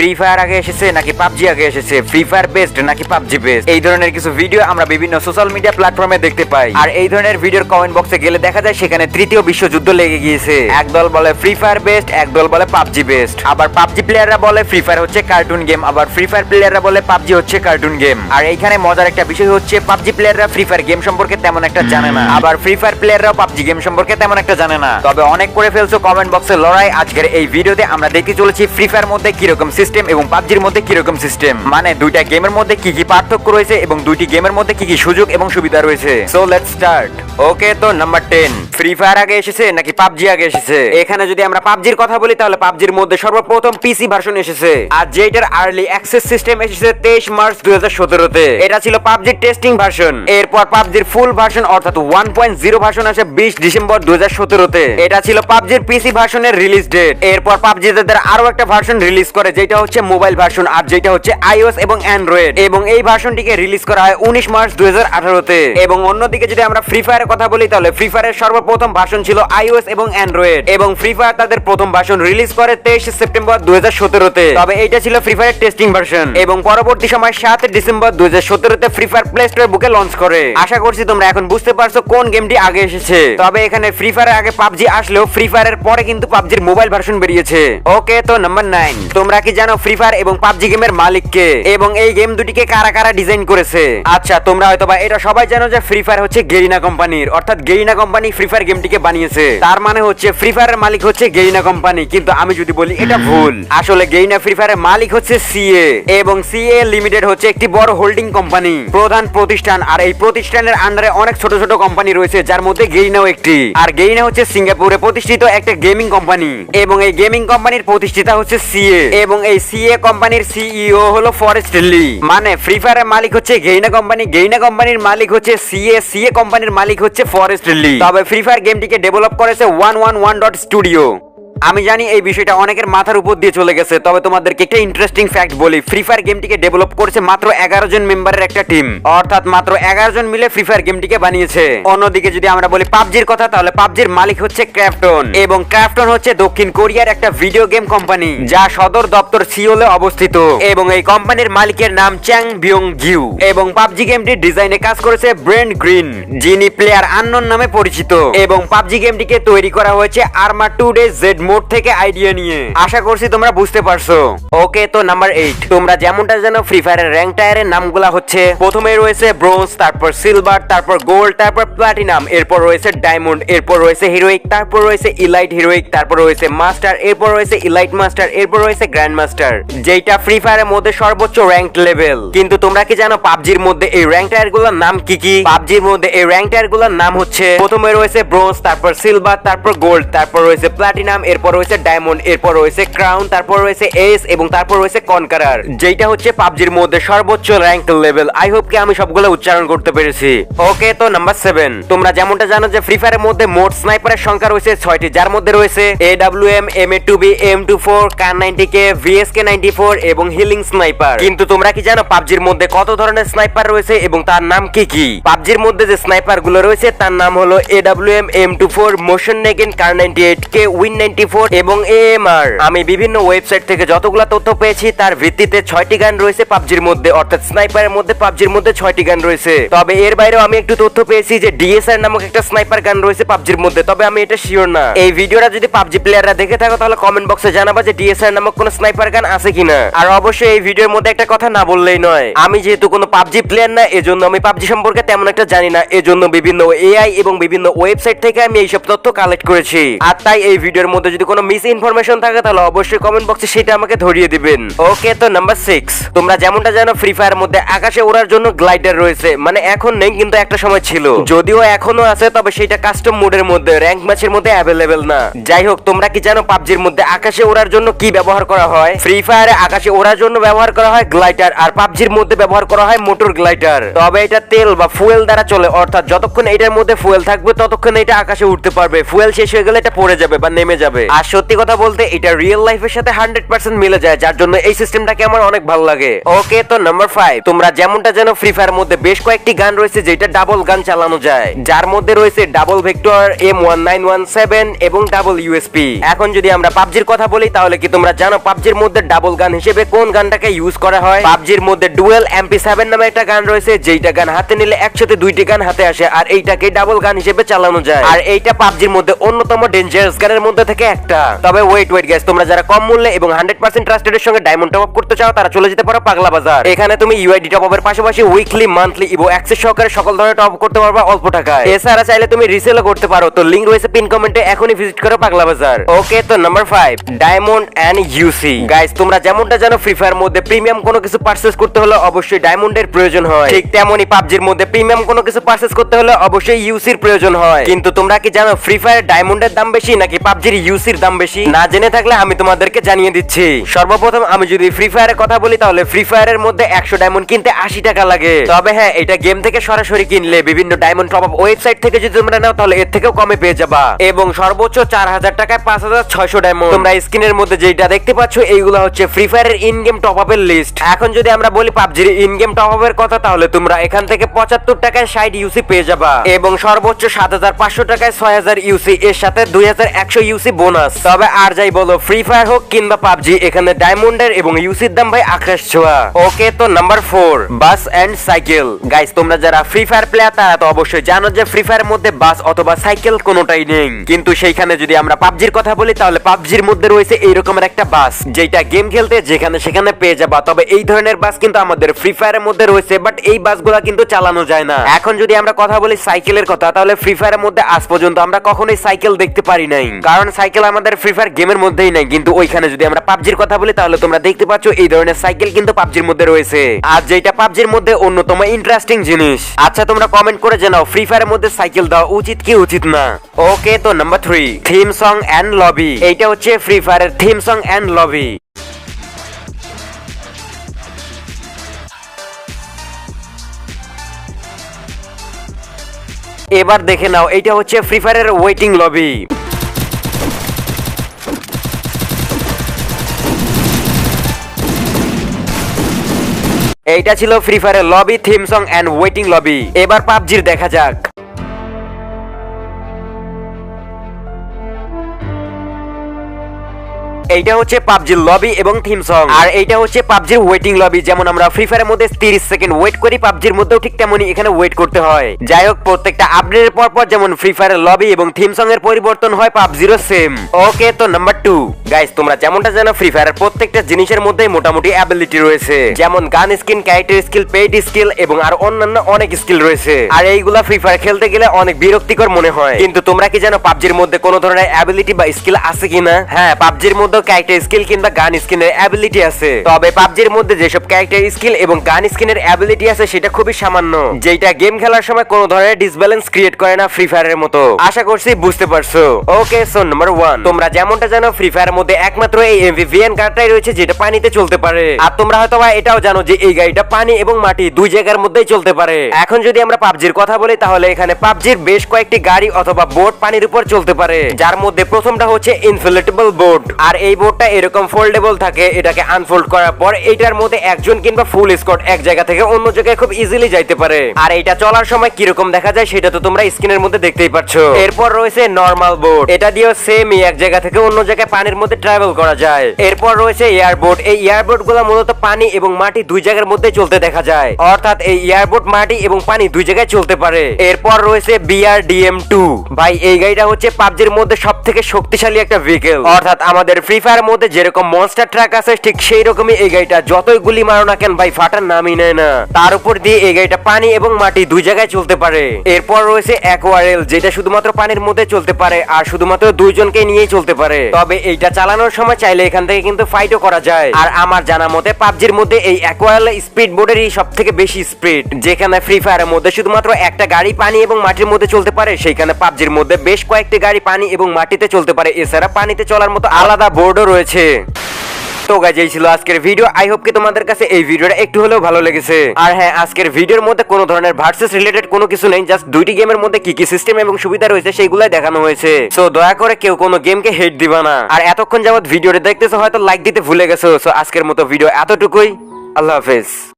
Free fire আগে এসেছে নাকি পাবজি আগে এসেছে? ফ্রি ফায়ার বেস্ট নাকি পাবজি বেস্ট এই ধরনের কিছু ভিডিও আমরা বিভিন্ন সোশ্যাল মিডিয়া প্ল্যাটফর্মে দেখতে পাই। আর এই ধরনের ভিডিওর কমেন্ট বক্সে গেলে দেখা যায় সেখানে তৃতীয় বিশ্বযুদ্ধ লেগে গিয়েছে। একদল বলে ফ্রি ফায়ার বেস্ট একদল বলে পাবজি বেস্ট আবার পাবজি প্লেয়াররা বলে ফ্রি ফায়ার হচ্ছে কার্টুন গেম আবার ফ্রি ফায়ার প্লেয়াররা বলে পাবজি হচ্ছে কার্টুন গেম আর এইখানে মজার একটা বিষয় হচ্ছে পাবজি প্লেয়াররা ফ্রি ফায়ার গেম সম্পর্কে তেমন একটা জানে না। আবার ফ্রি ফায়ার প্লেয়াররাও পাবজি গেম সম্পর্কে তেমন একটা জানে না। তবে অনেক করে ফেলছো কমেন্ট বক্সে লড়াই। আজকের এই ভিডিওতে আমরা দেখতে চলেছি ফ্রি ফায়ার মধ্যে কীরকম সিস্টেম এবং পাবজির মধ্যে কীরকম সিস্টেম মানে দুইটা গেমের মধ্যে কি কি পার্থক্য রয়েছে এবং দুইটি গেমের মধ্যে কি কি সুযোগ এবং সুবিধা রয়েছে? সো লেটস স্টার্ট ওকে তো নাম্বার টেন ফ্রি ফায়ার আগে এসেছে নাকি পাবজি আগে এসেছে? এখানে যদি আমরা পাবজির কথা বলি, তাহলে পাবজির মধ্যে সর্বপ্রথম পিসি ভার্সন এসেছে। আর যেটার আর্লি অ্যাক্সেস সিস্টেম এসেছে তেইশ মার্চ দুই হাজার সতেরোতে। এটা ছিল পাবজির টেস্টিং ভার্সন এরপর পাবজির ফুল ভার্সন অর্থাৎ ওয়ান পয়েন্ট জিরো ভার্সন আসে বিশ ডিসেম্বর দুই হাজার সতেরোতে। এটা ছিল পাবজির পিসি ভার্সনের রিলিজ ডেট এরপর পাবজি তাদের আরও একটা ভার্সন রিলিজ করে, যেটা হচ্ছে মোবাইল ভার্সন আর যেটা হচ্ছে আইওএস এবং অ্যান্ড্রয়েড এবং এই ভার্সনটিকে রিলিজ করা হয় উনিশ মার্চ দুই আঠারোতে। এবং অন্যদিকে যদি আমরা ফ্রি ফায়ারের কথা বলি, তাহলে ফ্রি ফায়ারের সর্বপ্রথম ভার্সন ছিল আইওএস এবং অ্যান্ড্রয়েড এবং ফ্রি ফায়ার তাদের প্রথম ভার্সন রিলিজ করে তেইশে সেপ্টেম্বর দুই সতেরোতে। তবে এইটা ছিল ফ্রি ফায়ারের টেস্টিং ভার্সন এবং পরবর্তী সময় সাত ডিসেম্বর দুই সতেরোতে ফ্রি ফায়ার প্লে স্টোর বুকে লঞ্চ করে। আশা করছি তোমরা এখন বুঝতে পারছ কোন গেমটি আগে এসেছে। তবে এখানে ফ্রি ফায়ারের আগে পাবজি আসলেও ফ্রি ফায়ারের পরে কিন্তু পাবজির মোবাইল ভার্সন বেরিয়েছে। ওকে তো নাম্বার নাইন তোমরা কি জানো ফ্রি ফায়ার এবং পাবজি গেমের মালিক কে এবং এই গেম দুটিকে কারা কারা ডিজাইন করেছে? আচ্ছা তোমরা হয়তো বা এটা সবাই জানো যে ফ্রি ফায়ার হচ্ছে গেরিনা কোম্পানির অর্থাৎ গেরিনা কোম্পানি ফ্রি ফায়ার গেমটিকে বানিয়েছে। তার মানে হচ্ছে ফ্রি ফায়ারের মালিক হচ্ছে গেরিনা কোম্পানি কিন্তু আমি যদি বলি এটা ভুল। আসলে গেরিনা ফ্রি ফায়ারের মালিক হচ্ছে সিএ এবং সিএ লিমিটেড হচ্ছে একটি বড় হোল্ডিং কোম্পানি প্রধান প্রতিষ্ঠান। আর এই প্রতিষ্ঠানের আন্ডারে অনেক ছোট ছোট কোম্পানি রয়েছে, যার মধ্যে গেরিনাও একটি। আর গেরিনা হচ্ছে সিঙ্গাপুরে প্রতিষ্ঠিত একটা গেমিং কোম্পানি এবং এই গেমিং কোম্পানির প্রতিষ্ঠাতা হচ্ছে সিএ এবং এই সিএ কোম্পানির সিইও হলো ফরেস্ট লি মানে ফ্রি ফায়ারের মালিক হচ্ছে গেইনা কোম্পানি গেইনা কোম্পানির মালিক হচ্ছে সিএ সিএ কোম্পানির মালিক হচ্ছে ফরেস্ট লি তবে ফ্রি ফায়ার গেমটিকে ডেভেলপ করেছে one one one dot studio আমি জানি এই বিষয়টা অনেকের মাথার উপর দিয়ে চলে গেছে, তবে তোমাদেরকে একটা ইন্টারেস্টিং ফ্যাক্ট বলি। ফ্রি ফায়ার গেমটিকে ডেভেলপ করেছে মাত্র এগারো জন মেম্বারের একটা টিম অর্থাৎ মাত্র এগারো জন মিলে ফ্রি ফায়ার গেমটিকে বানিয়েছে। অন্যদিকে যদি আমরা বলি পাবজির কথা, তাহলে পাবজির মালিক হচ্ছে ক্রাফটন এবং ক্রাফটন হচ্ছে দক্ষিণ কোরিয়ার একটা ভিডিও গেম কোম্পানি যা সদর দপ্তর সিওলে অবস্থিত। এবং এই কোম্পানির মালিকের নাম চ্যাং বিয়ং গিউ এবং পাবজি গেমটির ডিজাইনে কাজ করেছে ব্রেন্ড গ্রিন যিনি প্লেয়ার আননোন নামে পরিচিত। এবং পাবজি গেমটিকে তৈরি করা হয়েছে Arma two DayZ mod থেকে আইডিয়া নিয়ে। আশা করছি তোমরা বুঝতে পারছ। ওকে তো নাম্বার এইট তোমরা যেমনটা জানো ফ্রি ফায়ারের র্যাঙ্ক টায়ারের নামগুলা হচ্ছে প্রথমে রয়েছে ব্রোঞ্জ তারপর সিলভার তারপর গোল্ড তারপর প্লাটিনাম এরপর রয়েছে ডায়মন্ড এরপর রয়েছে হিরোইক তারপর রয়েছে ইলাইট হিরোইক তারপর রয়েছে মাস্টার এরপর রয়েছে ইলাইট মাস্টার এরপর রয়েছে গ্র্যান্ড মাস্টার যেটা ফ্রি ফায়ারের মধ্যে সর্বোচ্চ র্যাঙ্ক লেভেল কিন্তু তোমরা কি জানো, পাবজির মধ্যে এই র্যাঙ্ক টায়ারগুলোর নাম কি কি? পাবজির মধ্যে এই র্যাঙ্ক টায়ারগুলোর নাম হচ্ছে, প্রথমে রয়েছে ব্রোঞ্জ তারপর সিলভার তারপর গোল্ড তারপর রয়েছে প্লাটিনাম এরপর রয়েছে ডায়মন্ড, এরপর রয়েছে ক্রাউন, তারপর রয়েছে এস এবং তারপর রয়েছে কনকারার। যেটা হচ্ছে পাবজির মধ্যে সর্বোচ্চ র্যাঙ্ক লেভেল। আই হোপ কি আমি সবগুলো উচ্চারণ করতে পেরেছি। ওকে, তো নাম্বার সেভেন। তোমরা যেমনটা জানো যে ফ্রি ফায়ারের মধ্যে মোট স্নাইপারের সংখ্যা রয়েছে ছয়টি। যার মধ্যে রয়েছে A W M M A two B M two four kar ninety K VS K ninety four এবং হিলিং স্নাইপার কিন্তু তোমরা কি জানো পাবজির মধ্যে কত ধরনের স্নাইপার রয়েছে এবং তার নাম কি কি? পাবজির মধ্যে যে স্নাইপারগুলো রয়েছে তার নাম হলো A W M M two four Mosin Nagant kar ninety eight K win ninety four এবং এএমআর আমি বিভিন্ন ওয়েবসাইট থেকে যতগুলো তথ্য পেয়েছি, তার ভিত্তিতে ছয়টি গান রয়েছে পাবজির মধ্যে, অর্থাৎ স্নাইপারের মধ্যে পাবজির মধ্যে ছয়টি গান রয়েছে। তবে এর বাইরেও আমি একটু তথ্য পেয়েছি যে ডিএসআর নামক একটা স্নাইপার গান রয়েছে পাবজির মধ্যে, তবে আমি এটা শিওর না। এই ভিডিওটা যদি পাবজি প্লেয়াররা দেখে থাকো, তাহলে কমেন্ট বক্সে জানাবা যে ডিএসআর নামক কোনো স্নাইপার গান আছে কিনা। আর অবশ্যই এই ভিডিওর মধ্যে একটা কথা না বললেই নয়, আমি যেহেতু কোনো পাবজি প্লেয়ার না, এজন্য আমি পাবজি সম্পর্কে তেমন একটা জানি না। এজন্য বিভিন্ন এআই এবং বিভিন্ন ওয়েবসাইট থেকে আমি এইসব তথ্য কালেক্ট করেছি। আর তাই এই ভিডিওর মধ্যে যদি কোনো মিস ইনফরমেশন থাকে, তাহলে অবশ্যই কমেন্ট বক্সে সেটা আমাকে ধরিয়ে দিবেন। ওকে তো নাম্বার সিক্স তোমরা যেমনটা জানো ফ্রি ফায়ার মধ্যে আকাশে ওড়ার জন্য গ্লাইডার রয়েছে। মানে এখন নেই, কিন্তু একটা সময় ছিল। যদিও এখনও আছে, তবে সেটা কাস্টম মোডের মধ্যে র্যাঙ্ক ম্যাচের মধ্যে অ্যাভেলেবেল না। যাই হোক, তোমরা কি জানো, পাবজির মধ্যে আকাশে ওড়ার জন্য কি ব্যবহার করা হয়? ফ্রি ফায়ারে আকাশে ওড়ার জন্য ব্যবহার করা হয় গ্লাইডার আর পাবজির মধ্যে ব্যবহার করা হয় মোটর গ্লাইডার তবে এটা তেল বা ফুয়েল দ্বারা চলে, অর্থাৎ যতক্ষণ এটার মধ্যে ফুয়েল থাকবে, ততক্ষণ এটা আকাশে উঠতে পারবে। ফুয়েল শেষ হয়ে গেলে এটা পড়ে যাবে বা নেমে যাবে। আর সত্যি কথা বলতে এটা রিয়েল লাইফের সাথে হান্ড্রেড পার্সেন্ট মিলে যায়, যার জন্য এই সিস্টেমটাকে আমার অনেক ভালো লাগে। ওকে তো নাম্বার ফাইভ তোমরা যেমনটা জানো ফ্রি ফায়ার মধ্যে বেশ কয়েকটি গান রয়েছে যেটা ডাবল গান চালানো যায়। যার মধ্যে রয়েছে double vector M one nine one seven এবং ডাবল ইউএসপি এখন যদি আমরা পাবজির কথা বলি, তাহলে কি তোমরা জানো পাবজির মধ্যে ডাবল গান হিসেবে কোন গানটাকে ইউজ করা হয়? পাবজির মধ্যে ডুয়েল এমপি সেভেন নামে একটা গান রয়েছে, যেইটা গান হাতে নিলে একসাথে দুইটি গান হাতে আসে, আর এইটাকে ডাবল গান হিসেবে চালানো যায়। আর এইটা পাবজির মধ্যে অন্যতম ডেঞ্জারাস গানের মধ্যে থেকে একটা। তবে ওয়েট ওয়েট গ্যাস তোমরা যারা কম মূল্যে এবং হান্ড্রেড পার্সেন্ট ট্রাস্টেড এর সঙ্গে ডায়মন্ড টপ আপ করতে চাও, তারা চলে যেতে পারো পাগলা বাজার। এখানে তুমি ইউআইডি টপ আপের পাশাপাশি উইকলি মান্থলি ইভো অ্যাক্সেস সহকারে সকল ধরনের টপ করতে পারবা অল্প টাকায়। এছাড়া চাইলে তুমি রিসেলও করতে পারো। তো লিংক রয়েছে পিন কমেন্টে এখনই ভিজিট করো পাগলা বাজার। ওকে তো number five diamond and UC guys তোমরা যেমনটা জানো ফ্রি ফায়ার মধ্যে প্রিমিয়াম কোনো কিছু পারচেস করতে হলে অবশ্যই ডায়মন্ডের প্রয়োজন হয়। ঠিক তেমনই পাবজির মধ্যে প্রিমিয়াম কোনো কিছু পারচেস করতে হলে অবশ্যই ইউসির প্রয়োজন হয়। কিন্তু তোমরা কি জানো ফ্রি ফায়ার ডায়মন্ডের দাম বেশি নাকি পাবজির ইউসির দাম বেশি, না জেনে থাকলে আমি তোমাদেরকে জানিয়ে দিচ্ছি। সর্বপ্রথম আমি যদি ফ্রি ফায়ারের কথা বলি, তাহলে ফ্রি ফায়ারের মধ্যে একশো ডায়মন্ড কিনতে আশি টাকা লাগে। তবে হ্যাঁ এটা গেম থেকে সরাসরি কিনলে বিভিন্ন ডায়মন্ড টপ ওয়েবসাইট থেকে যদি তোমরা নাও, তাহলে এর থেকেও কমে পেয়ে যাবা। এবং সর্বোচ্চ চার হাজার টাকায় পাঁচ হাজার ছয়শো ডায়মন্ড তোমরা স্ক্রিনের মধ্যে যেটা দেখতে পাচ্ছ, এইগুলো হচ্ছে ফ্রি ফায়ারের ইন গেম টপ আপের লিস্ট এখন যদি আমরা বলি পাবজির ইন গেম টপ আপের কথা, তাহলে তোমরা এখান থেকে পঁচাত্তর টাকায় ষাট ইউসি পেয়ে যাবা। এবং সর্বোচ্চ সাত হাজার পাঁচশো টাকায় ছয় হাজার ইউসি এর সাথে দুই হাজার একশো ইউসি বোনাস। তবে আর যাই বলো ফ্রি ফায়ার হোক কিংবা পাবজি, এখানে ডায়মন্ডের এবং ইউসির দাম ভাই আকাশ ছোঁয়া। ওকে তো number four bus and cycle guys তোমরা যারা ফ্রি ফায়ার প্লেয়ার তারা তো অবশ্যই জানো যে ফ্রি ফায়ার মধ্যে বাস অথবা সাইকেল কোনোটাই নেই। কিন্তু সেইখানে যদি আমরা পাবজির কথা বলি, তাহলে পাবজির মধ্যে রয়েছে এইরকমের একটা বাস যেটা গেম খেলতে যেখানে সেখানে পেয়ে যাবা। তবে এই ধরনের বাস কিন্তু আমাদের ফ্রি ফায়ারের মধ্যে রয়েছে বাট এই বাসগুলা কিন্তু চালানো যায় না। এখন যদি আমরা কথা বলি সাইকেলের কথা, তাহলে ফ্রি ফায়ারের মধ্যে আজ পর্যন্ত আমরা কখনোই সাইকেল দেখতে পারি নাই। কারণ সাইকেল আমাদের ফ্রি ফায়ার গেমের মধ্যেই নাই, কিন্তু ওইখানে যদি আমরা পাবজির কথা বলি, তাহলে তোমরা দেখতে পাচ্ছ এই ধরনের সাইকেল কিন্তু পাবজির মধ্যে রয়েছে। আর যেটা পাবজির মধ্যে অন্যতম ইন্টারেস্টিং জিনিস আচ্ছা তোমরা কমেন্ট করে জানাও ফ্রি ফায়ারের মধ্যে সাইকেল দেওয়া উচিত কি উচিত না? ওকে তো number three theme song and lobby এইটা হচ্ছে ফ্রি ফায়ারের থিম সং অ্যান্ড লবি এবার দেখে নাও এটা হচ্ছে ফ্রি ফায়ারের ওয়েটিং লবি এইটা ছিল ফ্রি ফায়ারের lobby theme song and waiting lobby এবার পাবজির দেখা যাক। এইটা হচ্ছে পাবজির লবি এবং থিম সং আর এইটা হচ্ছে পাবজির ওয়েটিং লবি যেমন আমরা ফ্রি ফায়ারের মধ্যে 30 সেকেন্ড ওয়েট করি, পাবজির মধ্যেও ঠিক তেমনই এখানে ওয়েট করতে হয়। যাই হোক, প্রত্যেকটা আপডেটের পর পর যেমন ফ্রি ফায়ারের লবি এবং থিম সং এর পরিবর্তন হয়, পাবজিরও সেম ওকে তো নাম্বার টু গাইস তোমরা যেমনটা জানো ফ্রি ফায়ারের প্রত্যেকটা জিনিসের মধ্যে মোটামুটি অ্যাবিলিটি রয়েছে। যেমন gun skin character skill paid skill এবং আর অন্যান্য অনেক স্কিল রয়েছে। আর এইগুলা ফ্রি ফায়ার খেলতে গেলে অনেক বিরক্তিকর মনে হয়। কিন্তু তোমরা কি জানো, পাবজির মধ্যে কোনো ধরনের অ্যাবিলিটি বা স্কিল আছে কিনা? হ্যাঁ পাবজির মধ্যে ক্যারেক্টার স্কিল কিংবা গান স্কিনের অ্যাবিলিটি আছে। তবে পাবজির মধ্যে যেসব ক্যারেক্টার স্কিল এবং গান স্কিনের অ্যাবিলিটি আছে, সেটা খুবই সামান্য। যেটা গেম খেলার সময় কোনো ধরনের ডিসব্যালেন্স ক্রিয়েট করে না ফ্রি ফায়ারের মতো। আশা করছি বুঝতে পারছ। ওকে সো নাম্বার ওয়ান তোমরা যেমনটা জানো ফ্রি ফায়ারের মধ্যে একমাত্র এই এমভিভিএন কারটাই রয়েছে, যেটা পানিতে চলতে পারে। আর তোমরা হয়তো এটাও জানো যে এই গাড়িটা পানি এবং মাটি দুই জায়গার মধ্যেই চলতে পারে। এখন যদি আমরা পাবজির কথা বলি, তাহলে এখানে পাবজির বেশ কয়েকটি গাড়ি অথবা বোট পানির উপর চলতে পারে। যার মধ্যে প্রথমটা হচ্ছে ইনফ্লেটেবল বোট আর এই বোটটা এরকম ফোল্ডেবল থাকে, এটাকে আনফোল্ড করার পর এটার মধ্যে একজন কিংবা ফুল স্কট এক জায়গা থেকে অন্য জায়গায় খুব ইজিলি যাইতে পারে। আর এটা চলার সময় কীরকম দেখা যায় সেটা তো তোমরা স্ক্রিনের মধ্যে দেখতেই পাচ্ছ এরপর রয়েছে নর্মাল বোট এটা দিয়েও সেমই এক জায়গা থেকে অন্য জায়গায় পানির মধ্যে ট্রাভেল করা যায়। এরপর রয়েছে এয়ারবোট এই এয়ারবোটগুলো মূলত পানি এবং মাটি দুই জায়গার মধ্যে চলতে দেখা যায়। অর্থাৎ এই এয়ারবোট মাটি এবং পানি দুই জায়গায় চলতে পারে। এরপর রয়েছে বিআরডিএম টু ভাই, এই গাড়িটা হচ্ছে পাবজির মধ্যে সব থেকে শক্তিশালী একটা ভেহিকেল অর্থাৎ আমাদের ফ্রি ফায়ার মধ্যে যেরকম মনস্টার ট্রাক আছে, ঠিক সেই রকমই এই গাড়িটা। যতই গুলি মারো না কেন, ভাই, ফাটার নামই নেয় না। তার উপর দিয়ে এই গাড়িটা পানি এবং মাটি দুই জায়গায় চলতে পারে। এরপর রয়েছে অ্যাকোয়ারেল যেটা শুধুমাত্র পানির মধ্যে চলতে পারে আর শুধুমাত্র দুইজনকে নিয়েই চলতে পারে। তবে এইটা চালানোর সময় চাইলে এখান থেকে কিন্তু ফাইটও করা যায়। আর আমার জানা মতে, পাবজির মধ্যে এই অ্যাকোয়ারেল স্পিড বোর্ডেরই সব থেকে বেশি স্পিড যেখানে ফ্রি ফায়ারের মধ্যে শুধুমাত্র একটা গাড়ি পানি এবং মাটির মধ্যে চলতে পারে, সেইখানে পাবজির মধ্যে বেশ কয়েকটি গাড়ি পানি এবং মাটিতে চলতে পারে। এছাড়া পানিতে চলার মতো আলাদা বোর্ডও রয়েছে। তো গাইজ এই ছিল আজকের ভিডিও আই হোপ কি তোমাদের কাছে এই ভিডিওটা একটু হলেও ভালো লেগেছে। আর হ্যাঁ আজকের ভিডিওর মধ্যে কোনো ধরনের ভার্সেস রিলেটেড কোনো কিছু নেই জাস্ট দুইটি গেমের মধ্যে কি কি সিস্টেম এবং সুবিধা রয়েছে সেইগুলাই দেখানো হয়েছে। সো দয়া করে কেউ কোনো গেমকে হেট দিবা না। আর এতক্ষণ যাবত ভিডিওটা দেখতেছো, হয়তো লাইক দিতে ভুলে গেছো। সো আজকের মতো ভিডিও এতটুকুই। আল্লাহ হাফেজ।